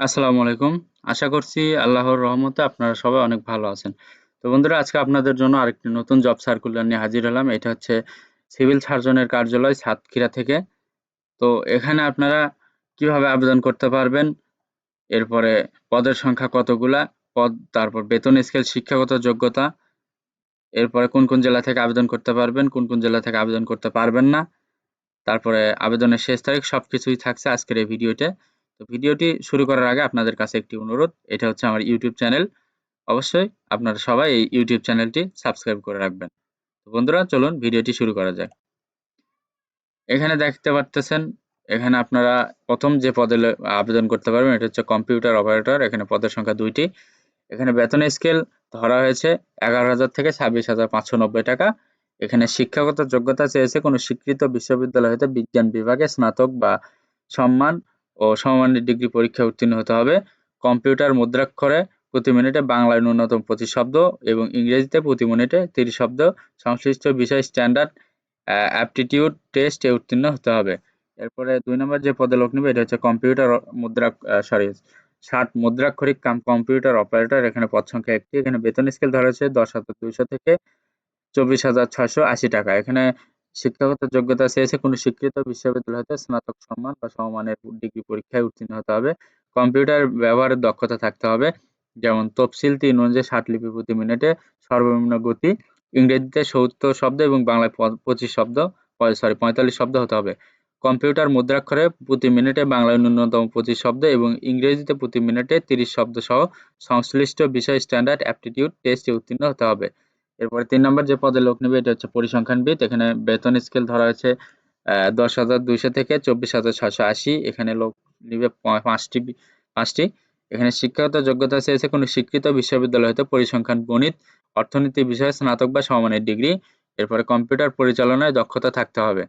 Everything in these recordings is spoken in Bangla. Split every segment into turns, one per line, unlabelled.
আসসালামু আলাইকুম। আশা করছি আল্লাহর রহমতে আপনারা সবাই অনেক ভালো আছেন। তো বন্ধুরা আজকে আপনাদের জন্য আরেকটি নতুন জব সার্কুলার নিয়ে হাজির হলাম। এটা হচ্ছে সিভিল সার্জনের কার্যালয় সাতক্ষীরা থেকে। তো এখানে আপনারা কীভাবে আবেদন করতে পারবেন, এরপরে পদের সংখ্যা কতগুলা, পদ তারপর বেতন স্কেল, শিক্ষাগত যোগ্যতা, এরপরে কোন, কোন জেলা থেকে আবেদন করতে পারবেন, কোন, কোন জেলা থেকে আবেদন করতে পারবেন না, তারপরে আবেদনের শেষ তারিখ সবকিছুই থাকছে আজকের এই ভিডিওতে। তো ভিডিওটি শুরু করার আগে আপনাদের কাছে একটি অনুরোধ, এটা হচ্ছে আমার ইউটিউব চ্যানেল। অবশ্যই আপনারা সবাই এই ইউটিউব চ্যানেলটি সাবস্ক্রাইব করে রাখবেন। তো বন্ধুরা চলুন ভিডিওটি শুরু করা যাক। এখানে দেখতে পারতেছেন, এখানে আপনারা প্রথম যে পদে আবেদন করতে পারবেন এটা হচ্ছে কম্পিউটার অপারেটর। এখানে পদের সংখ্যা দুইটি। এখানে বেতন স্কেল ধরা হয়েছে এগারো হাজার থেকে ছাব্বিশ হাজার পাঁচশো নব্বই টাকা। এখানে শিক্ষাগত যোগ্যতা চেয়েছে কোনো স্বীকৃত বিশ্ববিদ্যালয় হতে বিজ্ঞান বিভাগে স্নাতক বা সম্মান ও সমমানের ডিগ্রি পরীক্ষায় উত্তীর্ণ হতে হবে। কম্পিউটার মুদ্রাক্ষরে প্রতি মিনিটে বাংলায় ন্যূনতম পঁচিশ শব্দ এবং ইংরেজিতে প্রতি মিনিটে তিরিশ শব্দ। সংশ্লিষ্ট বিষয় স্ট্যান্ডার্ড অ্যাপটিটিউড টেস্টে উত্তীর্ণ হতে হবে। এরপরে দুই নম্বর যে পদে লোক নেবে, এটা হচ্ছে কম্পিউটার মুদ্রা সরি, ষাট মুদ্রাক্ষরিক কাম কম্পিউটার অপারেটর। এখানে পদ সংখ্যা একটি। এখানে বেতন স্কেল ধরা হয়েছে দশ হাজার দুইশো থেকে চব্বিশ হাজার ছয়শো আশি টাকা। এখানে শিক্ষাগত যোগ্যতা চেয়েছে কোনো স্বীকৃত বিশ্ববিদ্যালয় হতে স্নাতক সম্মান বা সমমানের ডিগ্রি পরীক্ষায় উত্তীর্ণ হতে হবে। কম্পিউটার ব্যবহারের দক্ষতা থাকতে হবে। যেমন তফসিল তিন অনুযায়ী ষাট লিপি প্রতি মিনিটে সর্বনিম্ন গতি, ইংরেজিতে সত্তর শব্দ এবং বাংলায় পঁচিশ শব্দ সরি পঁয়তাল্লিশ শব্দ হতে হবে। কম্পিউটার মুদ্রাক্ষরে প্রতি মিনিটে বাংলায় ন্যূনতম পঁচিশ শব্দ এবং ইংরেজিতে প্রতি মিনিটে তিরিশ শব্দ সহ সংশ্লিষ্ট বিষয় স্ট্যান্ডার্ড অ্যাপটিটিউড টেস্টে উত্তীর্ণ হতে হবে। এরপরে তিন নম্বর যে পদে লোক নেবে, এটা হচ্ছে পরিসংখ্যানবিদ। এখানে বেতন স্কেল ধরা হয়েছে দশ হাজার দুইশো থেকে চব্বিশ হাজার ছশো আশি। এখানে লোক নিবে পাঁচটি পাঁচটি। এখানে শিক্ষাগত যোগ্যতা চেয়েছে কোনো শিক্ষিত বিশ্ববিদ্যালয় হতে পরিসংখ্যান গণিত, অর্থনীতি বিষয়ে, স্নাতক বা সমমানের ডিগ্রি। এরপরে কম্পিউটার পরিচালনায় দক্ষতা থাকতে হবে।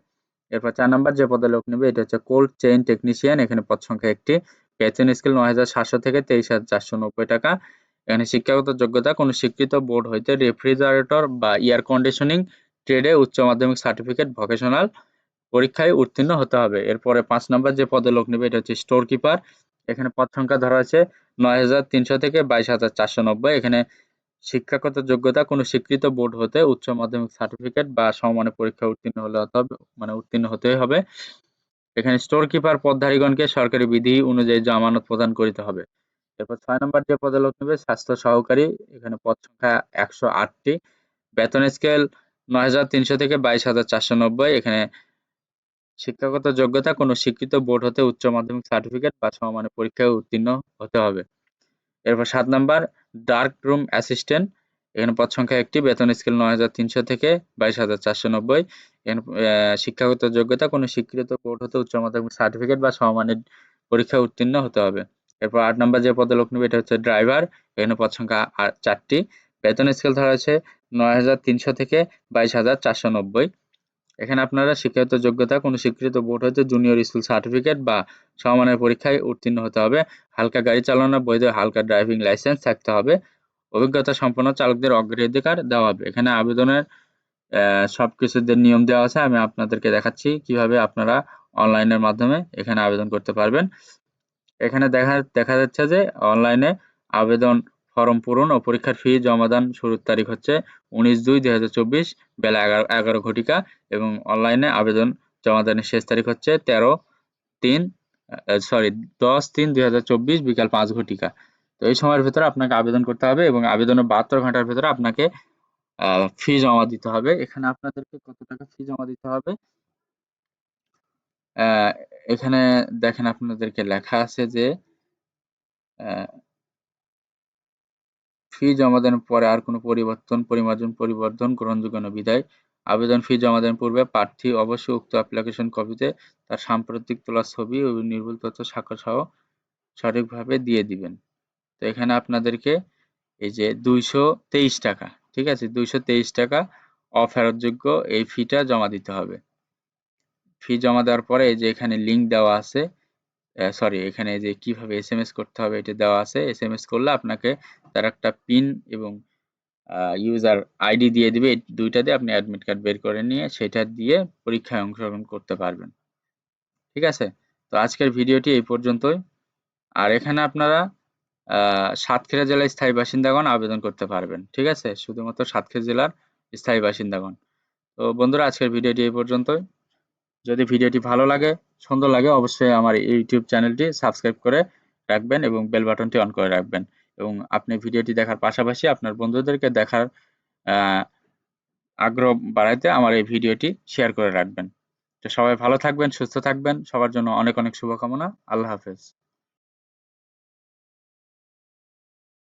এরপর চার নম্বর যে পদে লোক নেবে, এটা হচ্ছে কোল্ড চেইন টেকনিশিয়ান এখানে পদ সংখ্যা একটি। বেতন স্কেল নয় হাজার সাতশো থেকে তেইশ হাজার চারশো নব্বই টাকা। এখানে শিক্ষাগত যোগ্যতা, কোনো স্বীকৃত বোর্ড হইতে রেফ্রিজারেটর বা এয়ার কন্ডিশনিং, ট্রেডে উচ্চ মাধ্যমিক সার্টিফিকেট, ভোকেশনাল পরীক্ষায় উত্তীর্ণ হতে হবে। এরপরে পাঁচ নম্বর যে পদে লোক নেবে, এটা হচ্ছে স্টোর কিপার এখানে পদ সংখ্যা ধরা আছে নয় হাজার তিনশো থেকে বাইশ হাজার চারশো নব্বই। এখানে শিক্ষাগত যোগ্যতা, কোনো স্বীকৃত বোর্ড হতে উচ্চ মাধ্যমিক সার্টিফিকেট বা সমমানের পরীক্ষা উত্তীর্ণ হলে হতে হবে মানে উত্তীর্ণ হতেই হবে। এখানে স্টোর কিপার পদধারীগণকে সরকারি বিধি অনুযায়ী জামানত প্রদান করিতে হবে। এরপর ছয় নম্বর যে পদে লোক নেবে, স্বাস্থ্য সহকারী, এখানে পদ সংখ্যা একশো আটটি। বেতন স্কেল নয় হাজার তিনশো থেকে বাইশ হাজার চারশো নব্বই। এখানে শিক্ষাগত যোগ্যতা, কোনো স্বীকৃত বোর্ড হতে উচ্চ মাধ্যমিক সার্টিফিকেট বা সমমানের পরীক্ষায় উত্তীর্ণ হতে হবে। এরপর সাত নাম্বার, ডার্ক রুম অ্যাসিস্ট্যান্ট। এখানে পদ সংখ্যা একটি, বেতন স্কেল নয় হাজার তিনশো থেকে বাইশ হাজার চারশো নব্বই। শিক্ষাগত যোগ্যতা, কোনো স্বীকৃত বোর্ড হতে উচ্চ মাধ্যমিক সার্টিফিকেট বা সমমানের পরীক্ষায় উত্তীর্ণ হতে হবে। এরপর আট নম্বর যে পদে লোক নেবে, এটা হচ্ছে ড্রাইভার এখানে পদ সংখ্যা চারটি। বেতন স্কেল ধরা আছে নয় হাজার তিনশো থেকে বাইশ হাজার চারশো নব্বই। এখানে আপনারা শিক্ষাগত যোগ্যতা, কোনো স্বীকৃত বোর্ড হতে জুনিয়র স্কুল সার্টিফিকেট বা সমমানের পরীক্ষায় উত্তীর্ণ হতে হবে। হালকা গাড়ি চালানো বৈধ হালকা ড্রাইভিং লাইসেন্স থাকতে হবে। অভিজ্ঞতা সম্পন্ন চালকদের অগ্রাধিকার দেওয়া হবে। এখানে আবেদনের সব কিছুদের নিয়ম দেওয়া আছে। আমি আপনাদেরকে দেখাচ্ছি কীভাবে আপনারা অনলাইনের মাধ্যমে এখানে আবেদন করতে পারবেন। এখানে দেখা দেখা যাচ্ছে যে অনলাইনে আবেদন ফর্ম পূরণ ও পরীক্ষার ফি জমাদান শুরুর তারিখ হচ্ছে উনিশ দুই দুই হাজার চব্বিশ বেলা এগারো এগারো ঘটিকা এবং অনলাইনে আবেদন জমাদানের শেষ তারিখ হচ্ছে তেরো তিন সরি দশ তিন দুই হাজার চব্বিশ বিকাল পাঁচ ঘটিকা। তো এই সময়ের ভেতরে আপনাকে আবেদন করতে হবে এবং আবেদনের বাহাত্তর ঘণ্টার ভেতরে আপনাকে ফি জমা দিতে হবে। এখানে আপনাদেরকে কত টাকা ফি জমা দিতে হবে? এখানে দেখেন আপনাদেরকে লেখা আছে যে ফি জমা দেওয়ার পরে আর কোনো পরিবর্তন, পরিমার্জন, পরিবর্ধন, গ্রহণযোগ্য না বিধায় আবেদন ফি জমা দেওয়ার পূর্বে প্রার্থী অবশ্যই উক্ত অ্যাপ্লিকেশন কপিতে তার সাম্প্রতিক তোলা ছবি ও নির্ভুল তথ্য স্বাক্ষর সহ সঠিকভাবে দিয়ে দিবেন। তো এখানে আপনাদেরকে এই যে দুইশো তেইশ টাকা, ঠিক আছে? দুইশো তেইশ টাকা অফেরতযোগ্য এই ফিটা জমা দিতে হবে। ফি জমা দেওয়ার পরে যে এখানে লিঙ্ক দেওয়া আছে সরি এখানে যে কীভাবে এস করতে হবে এটা দেওয়া আছে। এসএমএস করলে আপনাকে তার একটা পিন এবং ইউজার আইডি দিয়ে দিবে। দুইটা দিয়ে আপনি অ্যাডমিট কার্ড বের করে নিয়ে সেটা দিয়ে পরীক্ষায় অংশগ্রহণ করতে পারবেন। ঠিক আছে? তো আজকের ভিডিওটি এই পর্যন্তই। আর এখানে আপনারা সাতক্ষীরা জেলার স্থায়ী বাসিন্দাগণ আবেদন করতে পারবেন। ঠিক আছে? শুধুমাত্র সাতক্ষীরা জেলার স্থায়ী বাসিন্দাগণ। তো বন্ধুরা, আজকের ভিডিওটি এই পর্যন্তই। যদি ভিডিওটি ভালো লাগে, সুন্দর লাগে, অবশ্যই আমার ইউটিউব চ্যানেলটি সাবস্ক্রাইব করে রাখবেন এবং বেল বাটনটি অন করে রাখবেন। এবং আপনি ভিডিওটি দেখার পাশাপাশি আপনার বন্ধুদেরকে দেখার আগ্রহ বাড়াইতে আমার এই ভিডিওটি শেয়ার করে রাখবেন। তো সবাই ভালো থাকবেন, সুস্থ থাকবেন। সবার জন্য অনেক অনেক শুভকামনা। আল্লাহ হাফেজ।